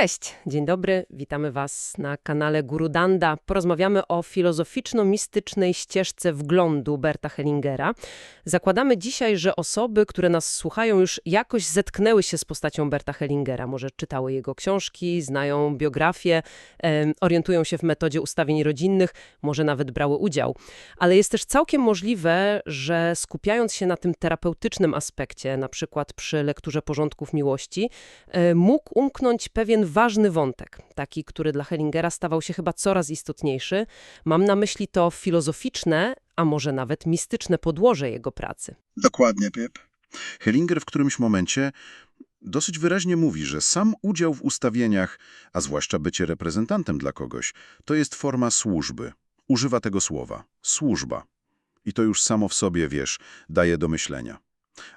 Cześć, dzień dobry, witamy Was na kanale Guru Danda. Porozmawiamy o filozoficzno-mistycznej ścieżce wglądu Berta Hellingera. Zakładamy dzisiaj, że osoby, które nas słuchają, już jakoś zetknęły się z postacią Berta Hellingera. Może czytały jego książki, znają biografię, orientują się w metodzie ustawień rodzinnych, może nawet brały udział. Ale jest też całkiem możliwe, że skupiając się na tym terapeutycznym aspekcie, na przykład przy lekturze porządków miłości, e, mógł umknąć pewien ważny wątek, taki, który dla Hellingera stawał się chyba coraz istotniejszy. Mam na myśli to filozoficzne, a może nawet mistyczne podłoże jego pracy. Dokładnie, Pip. Hellinger w którymś momencie dosyć wyraźnie mówi, że sam udział w ustawieniach, a zwłaszcza bycie reprezentantem dla kogoś, to jest forma służby. Używa tego słowa. Służba. I to już samo w sobie, wiesz, daje do myślenia.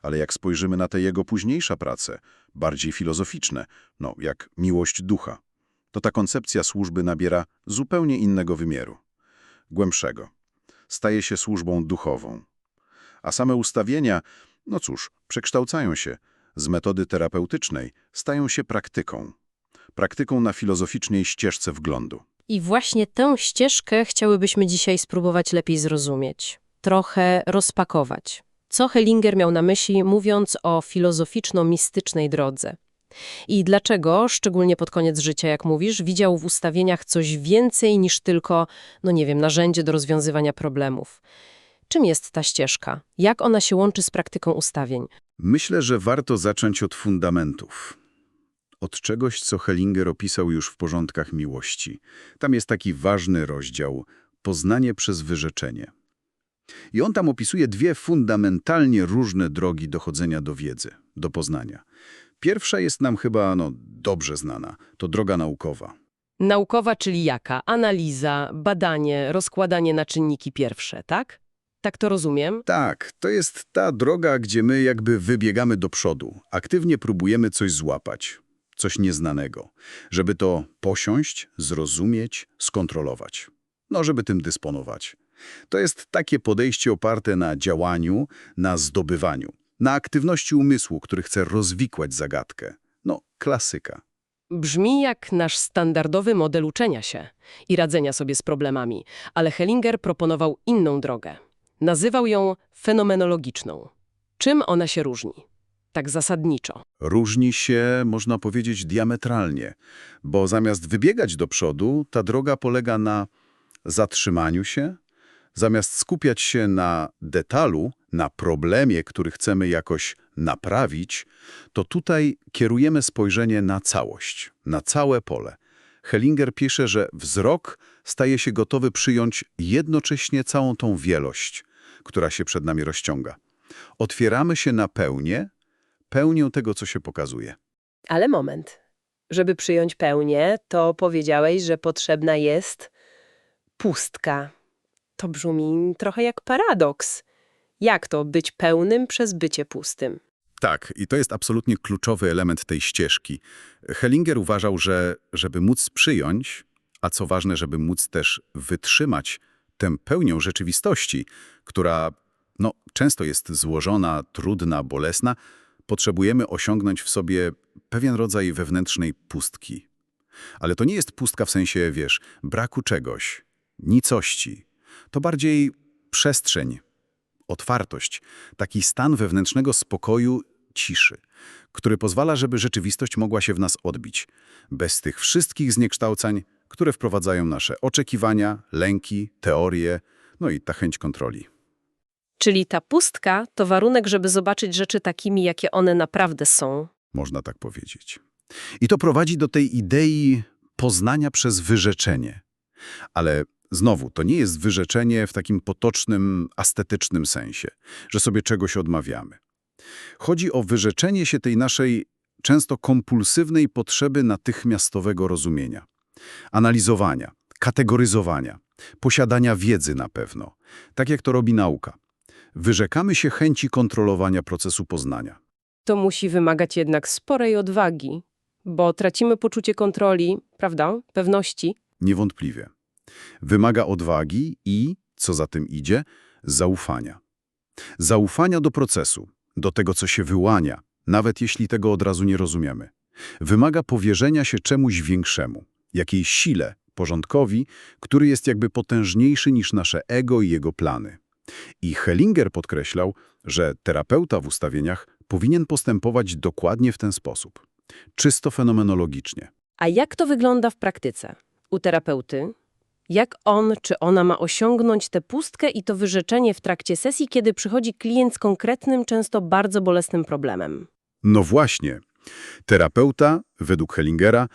Ale jak spojrzymy na te jego późniejsze prace, bardziej filozoficzne, no jak miłość ducha, to ta koncepcja służby nabiera zupełnie innego wymiaru. Głębszego. Staje się służbą duchową. A same ustawienia, no cóż, przekształcają się. Z metody terapeutycznej stają się praktyką. Praktyką na filozoficznej ścieżce wglądu. I właśnie tę ścieżkę chciałybyśmy dzisiaj spróbować lepiej zrozumieć, trochę rozpakować. Co Hellinger miał na myśli, mówiąc o filozoficzno-mistycznej drodze? I dlaczego, szczególnie pod koniec życia, jak mówisz, widział w ustawieniach coś więcej niż tylko, no nie wiem, narzędzie do rozwiązywania problemów? Czym jest ta ścieżka? Jak ona się łączy z praktyką ustawień? Myślę, że warto zacząć od fundamentów. Od czegoś, co Hellinger opisał już w porządkach miłości. Tam jest taki ważny rozdział – poznanie przez wyrzeczenie. I on tam opisuje dwie fundamentalnie różne drogi dochodzenia do wiedzy, do poznania. Pierwsza jest nam chyba no, dobrze znana. To droga naukowa. Naukowa, czyli jaka? Analiza, badanie, rozkładanie na czynniki pierwsze, tak? Tak to rozumiem? Tak, to jest ta droga, gdzie my jakby wybiegamy do przodu. Aktywnie próbujemy coś złapać, coś nieznanego, żeby to posiąść, zrozumieć, skontrolować. No, żeby tym dysponować. To jest takie podejście oparte na działaniu, na zdobywaniu, na aktywności umysłu, który chce rozwikłać zagadkę. No, klasyka. Brzmi jak nasz standardowy model uczenia się i radzenia sobie z problemami, ale Hellinger proponował inną drogę. Nazywał ją fenomenologiczną. Czym ona się różni? Tak zasadniczo. Różni się, można powiedzieć, diametralnie, bo zamiast wybiegać do przodu, ta droga polega na zatrzymaniu się, zamiast skupiać się na detalu, na problemie, który chcemy jakoś naprawić, to tutaj kierujemy spojrzenie na całość, na całe pole. Hellinger pisze, że wzrok staje się gotowy przyjąć jednocześnie całą tą wielość, która się przed nami rozciąga. Otwieramy się na pełnię, pełnię tego, co się pokazuje. Ale moment. Żeby przyjąć pełnię, to powiedziałeś, że potrzebna jest pustka. To brzmi trochę jak paradoks. Jak to być pełnym przez bycie pustym? Tak, i to jest absolutnie kluczowy element tej ścieżki. Hellinger uważał, że żeby móc przyjąć, a co ważne, żeby móc też wytrzymać tę pełnią rzeczywistości, która no, często jest złożona, trudna, bolesna, potrzebujemy osiągnąć w sobie pewien rodzaj wewnętrznej pustki. Ale to nie jest pustka w sensie, wiesz, braku czegoś, nicości. To bardziej przestrzeń, otwartość, taki stan wewnętrznego spokoju, ciszy, który pozwala, żeby rzeczywistość mogła się w nas odbić, bez tych wszystkich zniekształcań, które wprowadzają nasze oczekiwania, lęki, teorie, no i ta chęć kontroli. Czyli ta pustka to warunek, żeby zobaczyć rzeczy takimi, jakie one naprawdę są. można tak powiedzieć. I to prowadzi do tej idei poznania przez wyrzeczenie. Ale znowu, to nie jest wyrzeczenie w takim potocznym, astetycznym sensie, że sobie czegoś odmawiamy. Chodzi o wyrzeczenie się tej naszej często kompulsywnej potrzeby natychmiastowego rozumienia, analizowania, kategoryzowania, posiadania wiedzy na pewno, tak jak to robi nauka. Wyrzekamy się chęci kontrolowania procesu poznania. To musi wymagać jednak sporej odwagi, bo tracimy poczucie kontroli, prawda? Pewności. Niewątpliwie. Wymaga odwagi i, co za tym idzie, zaufania. Zaufania do procesu, do tego, co się wyłania, nawet jeśli tego od razu nie rozumiemy. Wymaga powierzenia się czemuś większemu, jakiejś sile, porządkowi, który jest jakby potężniejszy niż nasze ego i jego plany. I Hellinger podkreślał, że terapeuta w ustawieniach powinien postępować dokładnie w ten sposób. Czysto fenomenologicznie. A jak to wygląda w praktyce? U terapeuty? Jak on czy ona ma osiągnąć tę pustkę i to wyrzeczenie w trakcie sesji, kiedy przychodzi klient z konkretnym, często bardzo bolesnym problemem? No właśnie. Terapeuta, według Hellingera,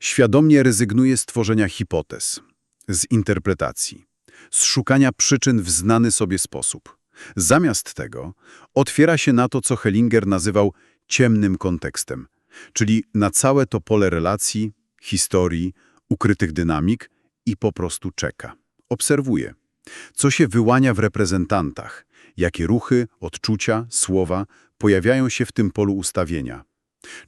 świadomie rezygnuje z tworzenia hipotez, z interpretacji, z szukania przyczyn w znany sobie sposób. Zamiast tego otwiera się na to, co Hellinger nazywał ciemnym kontekstem, czyli na całe to pole relacji, historii, ukrytych dynamik i po prostu czeka. Obserwuje, co się wyłania w reprezentantach, jakie ruchy, odczucia, słowa pojawiają się w tym polu ustawienia.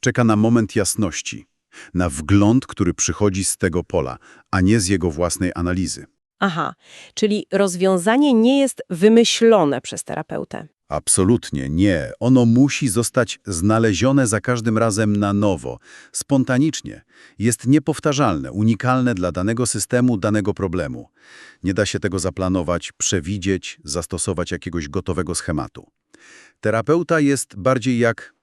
Czeka na moment jasności, na wgląd, który przychodzi z tego pola, a nie z jego własnej analizy. Aha, czyli rozwiązanie nie jest wymyślone przez terapeutę. Absolutnie nie. Ono musi zostać znalezione za każdym razem na nowo, spontanicznie. Jest niepowtarzalne, unikalne dla danego systemu, danego problemu. Nie da się tego zaplanować, przewidzieć, zastosować jakiegoś gotowego schematu. Terapeuta jest bardziej jak,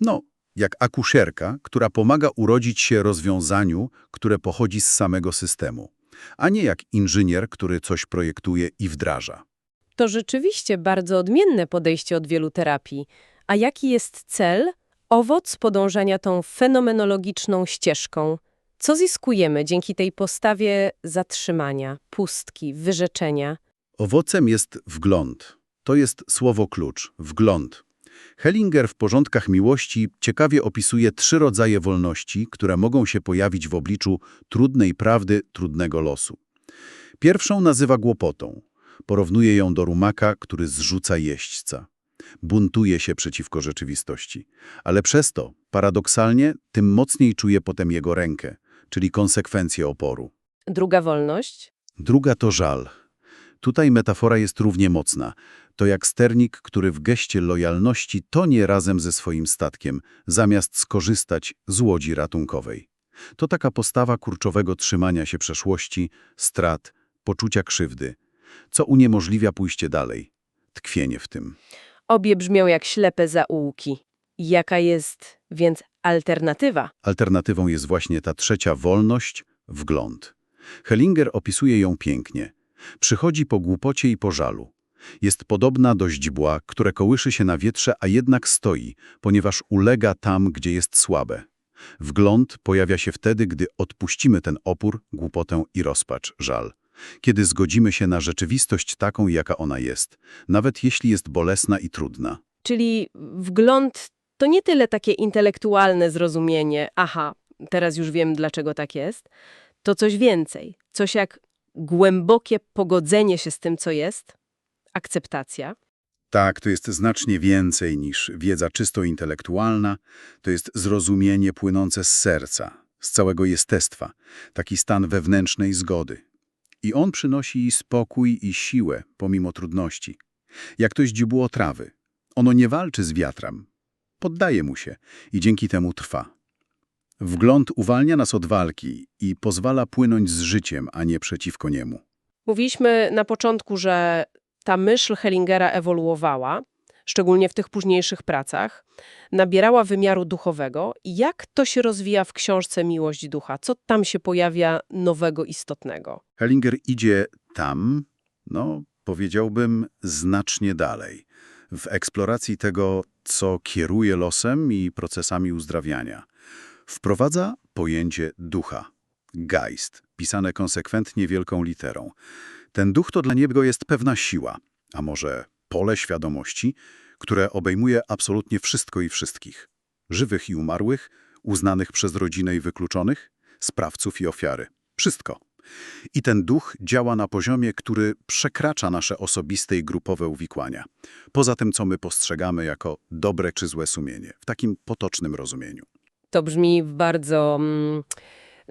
no, jak akuszerka, która pomaga urodzić się rozwiązaniu, które pochodzi z samego systemu, a nie jak inżynier, który coś projektuje i wdraża. To rzeczywiście bardzo odmienne podejście od wielu terapii. A jaki jest cel? Owoc podążania tą fenomenologiczną ścieżką. Co zyskujemy dzięki tej postawie zatrzymania, pustki, wyrzeczenia? Owocem jest wgląd. To jest słowo klucz, wgląd. Hellinger w porządkach miłości ciekawie opisuje trzy rodzaje wolności, które mogą się pojawić w obliczu trudnej prawdy, trudnego losu. Pierwszą nazywa głupotą. Porównuje ją do rumaka, który zrzuca jeźdźca. Buntuje się przeciwko rzeczywistości. Ale przez to, paradoksalnie, tym mocniej czuje potem jego rękę, czyli konsekwencje oporu. Druga wolność? Druga to żal. Tutaj metafora jest równie mocna. To jak sternik, który w geście lojalności tonie razem ze swoim statkiem, zamiast skorzystać z łodzi ratunkowej. To taka postawa kurczowego trzymania się przeszłości, strat, poczucia krzywdy, co uniemożliwia pójście dalej. Tkwienie w tym. Obie brzmią jak ślepe zaułki. Jaka jest więc alternatywa? Alternatywą jest właśnie ta trzecia wolność, wgląd. Hellinger opisuje ją pięknie. Przychodzi po głupocie i po żalu. Jest podobna do źdźbła, które kołyszy się na wietrze, a jednak stoi, ponieważ ulega tam, gdzie jest słabe. Wgląd pojawia się wtedy, gdy odpuścimy ten opór, głupotę i rozpacz, żal. Kiedy zgodzimy się na rzeczywistość taką, jaka ona jest, nawet jeśli jest bolesna i trudna. Czyli wgląd to nie tyle takie intelektualne zrozumienie, aha, teraz już wiem, dlaczego tak jest, to coś więcej, coś jak głębokie pogodzenie się z tym, co jest, akceptacja. Tak, to jest znacznie więcej niż wiedza czysto intelektualna, to jest zrozumienie płynące z serca, z całego jestestwa, taki stan wewnętrznej zgody. I on przynosi spokój i siłę pomimo trudności. Jak to źdźbło trawy. Ono nie walczy z wiatrem, poddaje mu się i dzięki temu trwa. Wgląd uwalnia nas od walki i pozwala płynąć z życiem, a nie przeciwko niemu. Mówiliśmy na początku, że ta myśl Hellingera ewoluowała, szczególnie w tych późniejszych pracach, nabierała wymiaru duchowego. Jak to się rozwija w książce Miłość Ducha? Co tam się pojawia nowego, istotnego? Hellinger idzie tam, no powiedziałbym, znacznie dalej, w eksploracji tego, co kieruje losem i procesami uzdrawiania. Wprowadza pojęcie ducha, geist, pisane konsekwentnie wielką literą. Ten duch to dla niego jest pewna siła, a może pole świadomości, które obejmuje absolutnie wszystko i wszystkich. Żywych i umarłych, uznanych przez rodzinę i wykluczonych, sprawców i ofiary. Wszystko. I ten duch działa na poziomie, który przekracza nasze osobiste i grupowe uwikłania. Poza tym, co my postrzegamy jako dobre czy złe sumienie, w takim potocznym rozumieniu. To brzmi bardzo mm,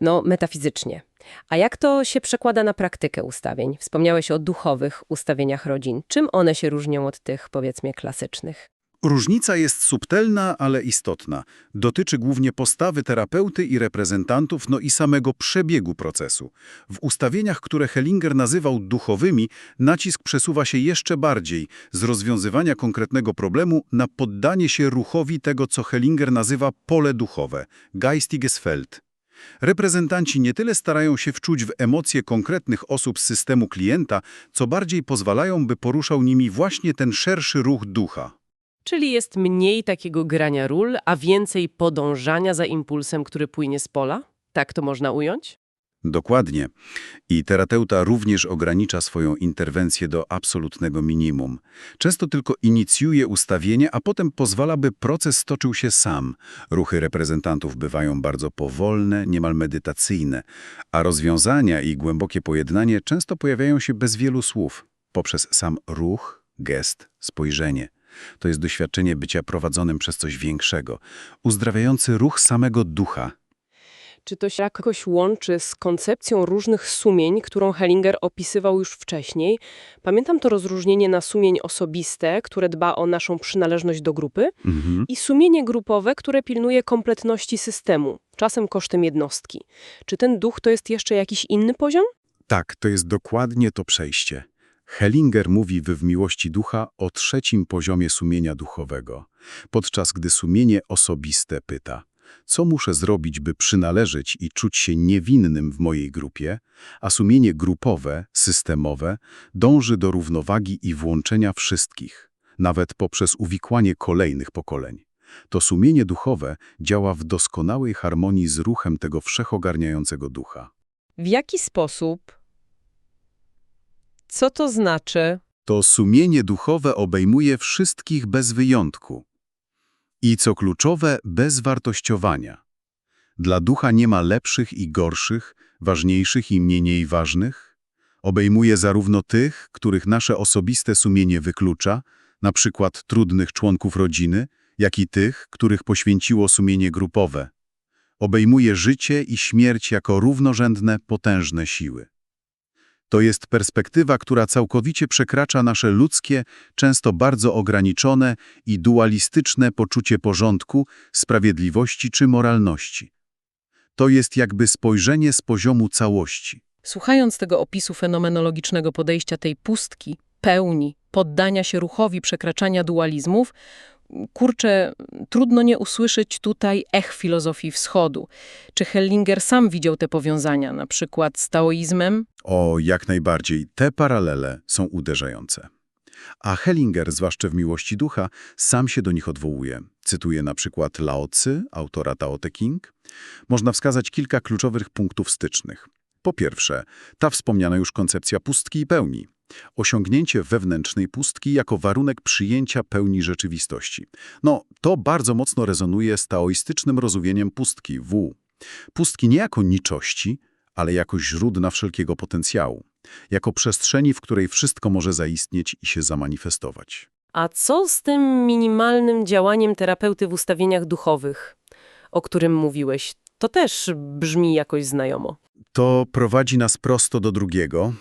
no, metafizycznie. A jak to się przekłada na praktykę ustawień? Wspomniałeś o duchowych ustawieniach rodzin. Czym one się różnią od tych, powiedzmy, klasycznych? Różnica jest subtelna, ale istotna. Dotyczy głównie postawy terapeuty i reprezentantów, no i samego przebiegu procesu. W ustawieniach, które Hellinger nazywał duchowymi, nacisk przesuwa się jeszcze bardziej z rozwiązywania konkretnego problemu na poddanie się ruchowi tego, co Hellinger nazywa pole duchowe, geistiges Feld. Reprezentanci nie tyle starają się wczuć w emocje konkretnych osób z systemu klienta, co bardziej pozwalają, by poruszał nimi właśnie ten szerszy ruch ducha. Czyli jest mniej takiego grania ról, a więcej podążania za impulsem, który płynie z pola? Tak to można ująć? Dokładnie. I terapeuta również ogranicza swoją interwencję do absolutnego minimum. Często tylko inicjuje ustawienie, a potem pozwala, by proces stoczył się sam. Ruchy reprezentantów bywają bardzo powolne, niemal medytacyjne, a rozwiązania i głębokie pojednanie często pojawiają się bez wielu słów, poprzez sam ruch, gest, spojrzenie. To jest doświadczenie bycia prowadzonym przez coś większego, uzdrawiający ruch samego ducha, Czy to się jakoś łączy z koncepcją różnych sumień, którą Hellinger opisywał już wcześniej? Pamiętam to rozróżnienie na sumień osobiste, które dba o naszą przynależność do grupy, Mhm. i sumienie grupowe, które pilnuje kompletności systemu, czasem kosztem jednostki. Czy ten duch to jest jeszcze jakiś inny poziom? Tak, to jest dokładnie to przejście. Hellinger mówi w W miłości ducha o trzecim poziomie sumienia duchowego, podczas gdy sumienie osobiste pyta, co muszę zrobić, by przynależeć i czuć się niewinnym w mojej grupie, a sumienie grupowe, systemowe dąży do równowagi i włączenia wszystkich, nawet poprzez uwikłanie kolejnych pokoleń. To sumienie duchowe działa w doskonałej harmonii z ruchem tego wszechogarniającego ducha. W jaki sposób? Co to znaczy? To sumienie duchowe obejmuje wszystkich bez wyjątku. I co kluczowe, bez wartościowania. Dla ducha nie ma lepszych i gorszych, ważniejszych i mniej ważnych. Obejmuje zarówno tych, których nasze osobiste sumienie wyklucza, na przykład trudnych członków rodziny, jak i tych, których poświęciło sumienie grupowe. Obejmuje życie i śmierć jako równorzędne, potężne siły. To jest perspektywa, która całkowicie przekracza nasze ludzkie, często bardzo ograniczone i dualistyczne poczucie porządku, sprawiedliwości czy moralności. To jest jakby spojrzenie z poziomu całości. Słuchając tego opisu fenomenologicznego podejścia tej pustki, pełni, poddania się ruchowi przekraczania dualizmów, kurczę, trudno nie usłyszeć tutaj ech filozofii wschodu. Czy Hellinger sam widział te powiązania, na przykład z taoizmem? O, jak najbardziej, te paralele są uderzające. A Hellinger, zwłaszcza w Miłości Ducha, sam się do nich odwołuje. Cytuje na przykład Lao Tzu, autora Tao Te King. Można wskazać kilka kluczowych punktów stycznych. Po pierwsze, ta wspomniana już koncepcja pustki i pełni. Osiągnięcie wewnętrznej pustki jako warunek przyjęcia pełni rzeczywistości. No, to bardzo mocno rezonuje z taoistycznym rozumieniem pustki, W. Pustki nie jako niczości, ale jako źródła wszelkiego potencjału, jako przestrzeni, w której wszystko może zaistnieć i się zamanifestować. A co z tym minimalnym działaniem terapeuty w ustawieniach duchowych, o którym mówiłeś? To też brzmi jakoś znajomo. To prowadzi nas prosto do drugiego,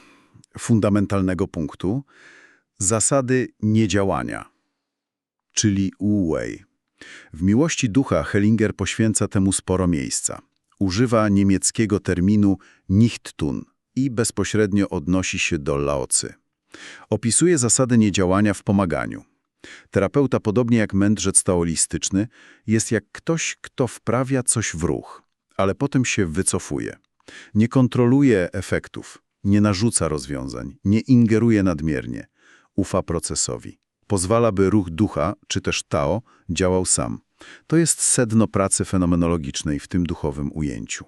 fundamentalnego punktu, zasady niedziałania, czyli Wu-Wei. W Miłości Ducha Hellinger poświęca temu sporo miejsca. Używa niemieckiego terminu Nichttun i bezpośrednio odnosi się do Lao Tzu. Opisuje zasady niedziałania w pomaganiu. Terapeuta, podobnie jak mędrzec taoistyczny, jest jak ktoś, kto wprawia coś w ruch, ale potem się wycofuje. Nie kontroluje efektów, nie narzuca rozwiązań, nie ingeruje nadmiernie. Ufa procesowi. Pozwala, by ruch ducha, czy też Tao, działał sam. To jest sedno pracy fenomenologicznej w tym duchowym ujęciu.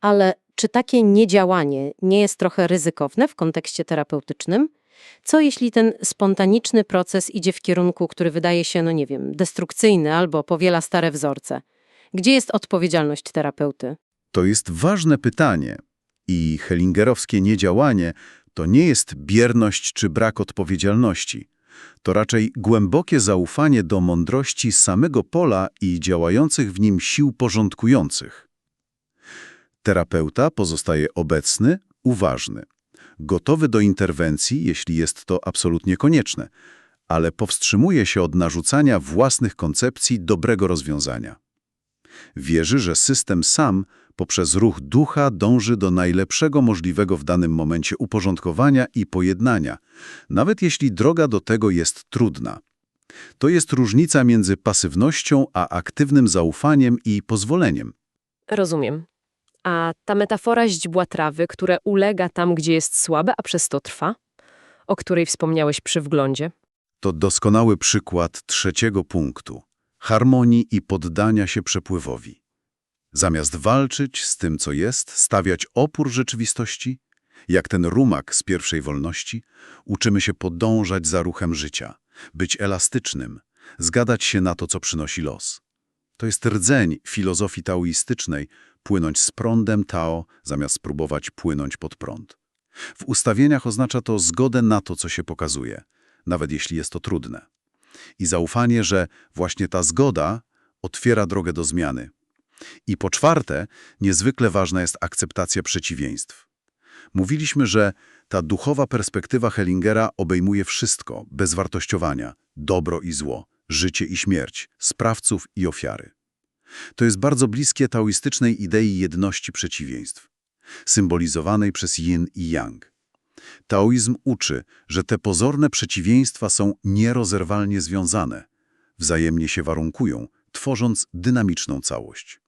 Ale czy takie niedziałanie nie jest trochę ryzykowne w kontekście terapeutycznym? Co jeśli ten spontaniczny proces idzie w kierunku, który wydaje się, no nie wiem, destrukcyjny albo powiela stare wzorce? Gdzie jest odpowiedzialność terapeuty? To jest ważne pytanie. I hellingerowskie niedziałanie to nie jest bierność czy brak odpowiedzialności. To raczej głębokie zaufanie do mądrości samego pola i działających w nim sił porządkujących. Terapeuta pozostaje obecny, uważny, gotowy do interwencji, jeśli jest to absolutnie konieczne, ale powstrzymuje się od narzucania własnych koncepcji dobrego rozwiązania. Wierzy, że system sam poprzez ruch ducha dąży do najlepszego możliwego w danym momencie uporządkowania i pojednania, nawet jeśli droga do tego jest trudna. To jest różnica między pasywnością a aktywnym zaufaniem i pozwoleniem. Rozumiem. A ta metafora źdźbła trawy, które ulega tam, gdzie jest słabe, a przez to trwa, o której wspomniałeś przy wglądzie? To doskonały przykład trzeciego punktu harmonii i poddania się przepływowi. Zamiast walczyć z tym, co jest, stawiać opór rzeczywistości, jak ten rumak z pierwszej wolności, uczymy się podążać za ruchem życia, być elastycznym, zgadać się na to, co przynosi los. To jest rdzeń filozofii taoistycznej, płynąć z prądem Tao, zamiast spróbować płynąć pod prąd. W ustawieniach oznacza to zgodę na to, co się pokazuje, nawet jeśli jest to trudne. I zaufanie, że właśnie ta zgoda otwiera drogę do zmiany. I po czwarte, niezwykle ważna jest akceptacja przeciwieństw. Mówiliśmy, że ta duchowa perspektywa Hellingera obejmuje wszystko, bez wartościowania, dobro i zło, życie i śmierć, sprawców i ofiary. To jest bardzo bliskie taoistycznej idei jedności przeciwieństw, symbolizowanej przez yin i yang. Taoizm uczy, że te pozorne przeciwieństwa są nierozerwalnie związane, wzajemnie się warunkują, tworząc dynamiczną całość.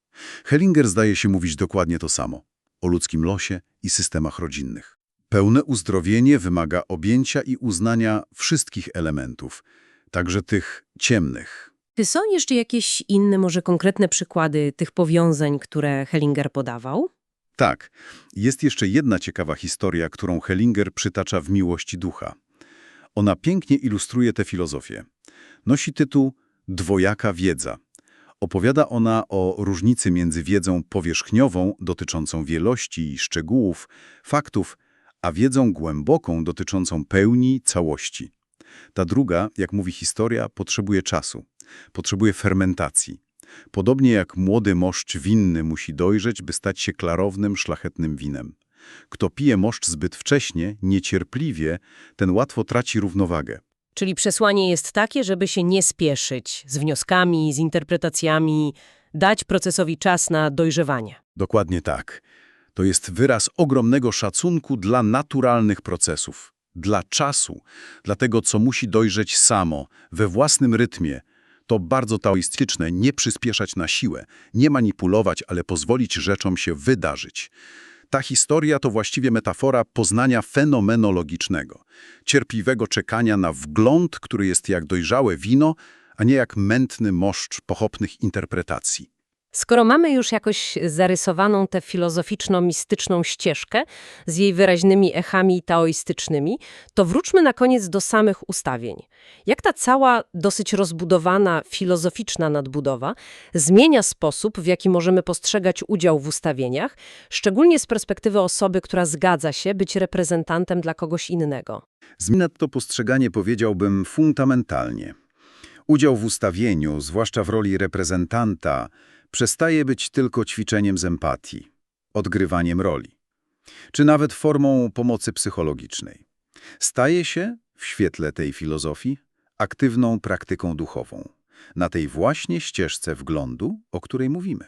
Hellinger zdaje się mówić dokładnie to samo o ludzkim losie i systemach rodzinnych. Pełne uzdrowienie wymaga objęcia i uznania wszystkich elementów, także tych ciemnych. Czy są jeszcze jakieś inne, może konkretne przykłady tych powiązań, które Hellinger podawał? Tak, jest jeszcze jedna ciekawa historia, którą Hellinger przytacza w Miłości Ducha. Ona pięknie ilustruje tę filozofię. Nosi tytuł Dwojaka wiedza. Opowiada ona o różnicy między wiedzą powierzchniową, dotyczącą wielości i szczegółów, faktów, a wiedzą głęboką, dotyczącą pełni, całości. Ta druga, jak mówi historia, potrzebuje czasu, potrzebuje fermentacji. Podobnie jak młody moszcz winny musi dojrzeć, by stać się klarownym, szlachetnym winem. Kto pije moszcz zbyt wcześnie, niecierpliwie, ten łatwo traci równowagę. Czyli przesłanie jest takie, żeby się nie spieszyć z wnioskami, z interpretacjami, dać procesowi czas na dojrzewanie. Dokładnie tak. To jest wyraz ogromnego szacunku dla naturalnych procesów, dla czasu, dla tego, co musi dojrzeć samo, we własnym rytmie. To bardzo taoistyczne, nie przyspieszać na siłę, nie manipulować, ale pozwolić rzeczom się wydarzyć. Ta historia to właściwie metafora poznania fenomenologicznego, cierpliwego czekania na wgląd, który jest jak dojrzałe wino, a nie jak mętny moszcz pochopnych interpretacji. Skoro mamy już jakoś zarysowaną tę filozoficzno-mistyczną ścieżkę z jej wyraźnymi echami taoistycznymi, to wróćmy na koniec do samych ustawień. Jak ta cała, dosyć rozbudowana, filozoficzna nadbudowa zmienia sposób, w jaki możemy postrzegać udział w ustawieniach, szczególnie z perspektywy osoby, która zgadza się być reprezentantem dla kogoś innego? Zmienia to postrzeganie, powiedziałbym, fundamentalnie. Udział w ustawieniu, zwłaszcza w roli reprezentanta, przestaje być tylko ćwiczeniem z empatii, odgrywaniem roli, czy nawet formą pomocy psychologicznej. Staje się, w świetle tej filozofii, aktywną praktyką duchową, na tej właśnie ścieżce wglądu, o której mówimy.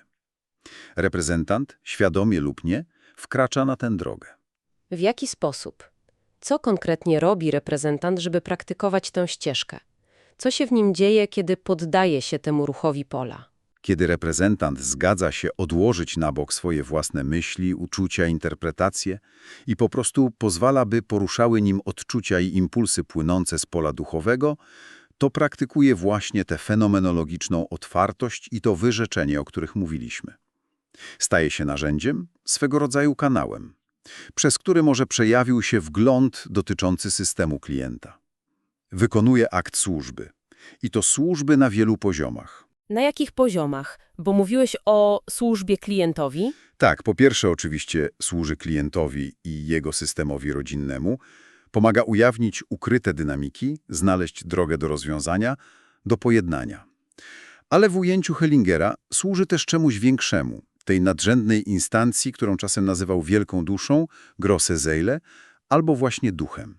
Reprezentant, świadomie lub nie, wkracza na tę drogę. W jaki sposób? Co konkretnie robi reprezentant, żeby praktykować tę ścieżkę? Co się w nim dzieje, kiedy poddaje się temu ruchowi pola? Kiedy reprezentant zgadza się odłożyć na bok swoje własne myśli, uczucia, interpretacje i po prostu pozwala, by poruszały nim odczucia i impulsy płynące z pola duchowego, to praktykuje właśnie tę fenomenologiczną otwartość i to wyrzeczenie, o których mówiliśmy. Staje się narzędziem, swego rodzaju kanałem, przez który może przejawił się wgląd dotyczący systemu klienta. Wykonuje akt służby. I to służby na wielu poziomach. Na jakich poziomach? Bo mówiłeś o służbie klientowi. Tak, po pierwsze oczywiście służy klientowi i jego systemowi rodzinnemu, pomaga ujawnić ukryte dynamiki, znaleźć drogę do rozwiązania, do pojednania. Ale w ujęciu Hellingera służy też czemuś większemu, tej nadrzędnej instancji, którą czasem nazywał wielką duszą, grosse Seele, albo właśnie duchem.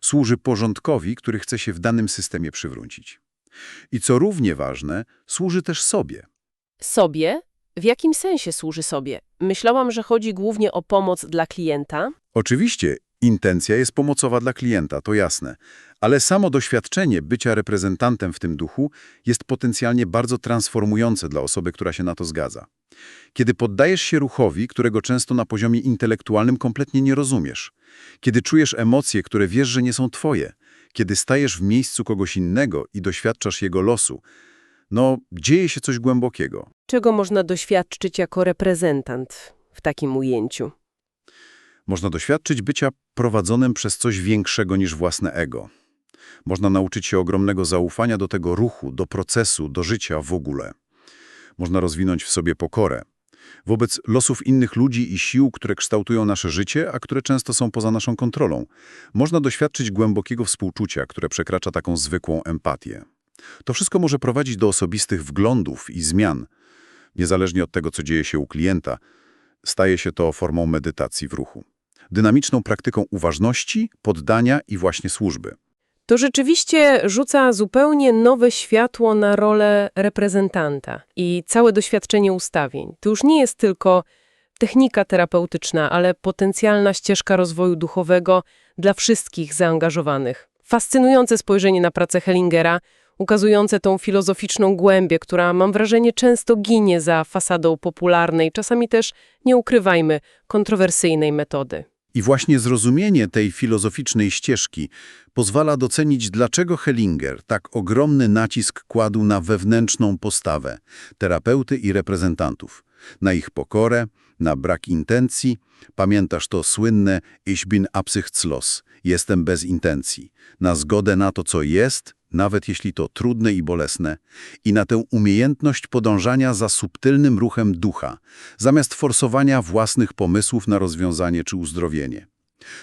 Służy porządkowi, który chce się w danym systemie przywrócić. I co równie ważne, służy też sobie. Sobie? W jakim sensie służy sobie? Myślałam, że chodzi głównie o pomoc dla klienta. Oczywiście intencja jest pomocowa dla klienta, to jasne, ale samo doświadczenie bycia reprezentantem w tym duchu jest potencjalnie bardzo transformujące dla osoby, która się na to zgadza. Kiedy poddajesz się ruchowi, którego często na poziomie intelektualnym kompletnie nie rozumiesz, kiedy czujesz emocje, które wiesz, że nie są twoje, kiedy stajesz w miejscu kogoś innego i doświadczasz jego losu, no, dzieje się coś głębokiego. Czego można doświadczyć jako reprezentant w takim ujęciu? Można doświadczyć bycia prowadzonym przez coś większego niż własne ego. Można nauczyć się ogromnego zaufania do tego ruchu, do procesu, do życia w ogóle. Można rozwinąć w sobie pokorę wobec losów innych ludzi i sił, które kształtują nasze życie, a które często są poza naszą kontrolą. Można doświadczyć głębokiego współczucia, które przekracza taką zwykłą empatię. To wszystko może prowadzić do osobistych wglądów i zmian. Niezależnie od tego, co dzieje się u klienta, staje się to formą medytacji w ruchu. Dynamiczną praktyką uważności, poddania i właśnie służby. To rzeczywiście rzuca zupełnie nowe światło na rolę reprezentanta i całe doświadczenie ustawień. To już nie jest tylko technika terapeutyczna, ale potencjalna ścieżka rozwoju duchowego dla wszystkich zaangażowanych. Fascynujące spojrzenie na pracę Hellingera, ukazujące tą filozoficzną głębię, która mam wrażenie często ginie za fasadą popularnej, czasami też, nie ukrywajmy, kontrowersyjnej metody. I właśnie zrozumienie tej filozoficznej ścieżki pozwala docenić, dlaczego Hellinger tak ogromny nacisk kładł na wewnętrzną postawę terapeuty i reprezentantów, na ich pokorę, na brak intencji. Pamiętasz to słynne Ich bin absichtslos, jestem bez intencji, na zgodę na to, co jest, nawet jeśli to trudne i bolesne, i na tę umiejętność podążania za subtelnym ruchem ducha, zamiast forsowania własnych pomysłów na rozwiązanie czy uzdrowienie.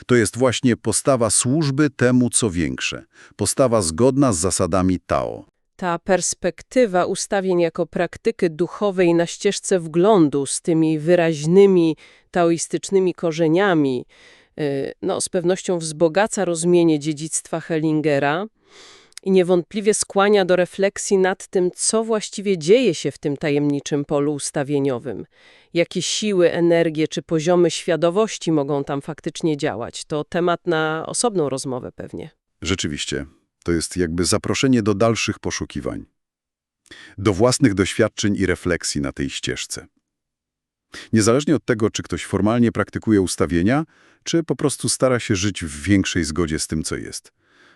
To jest właśnie postawa służby temu, co większe, postawa zgodna z zasadami Tao. Ta perspektywa ustawień jako praktyky duchowej na ścieżce wglądu z tymi wyraźnymi taoistycznymi korzeniami, y, no, z pewnością wzbogaca rozumienie dziedzictwa Hellingera i niewątpliwie skłania do refleksji nad tym, co właściwie dzieje się w tym tajemniczym polu ustawieniowym. Jakie siły, energie czy poziomy świadomości mogą tam faktycznie działać. To temat na osobną rozmowę pewnie. Rzeczywiście, to jest jakby zaproszenie do dalszych poszukiwań, do własnych doświadczeń i refleksji na tej ścieżce. Niezależnie od tego, czy ktoś formalnie praktykuje ustawienia, czy po prostu stara się żyć w większej zgodzie z tym, co jest,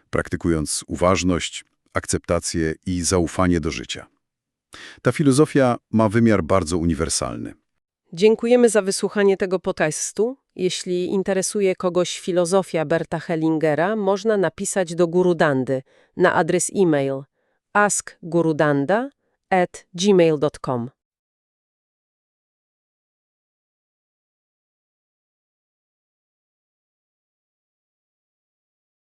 praktykując uważność, akceptację i zaufanie do życia. Ta filozofia ma wymiar bardzo uniwersalny. Dziękujemy za wysłuchanie tego podcastu. Jeśli interesuje kogoś filozofia Berta Hellingera, można napisać do Gurudandy na adres e-mail askgurudanda at gmail.com.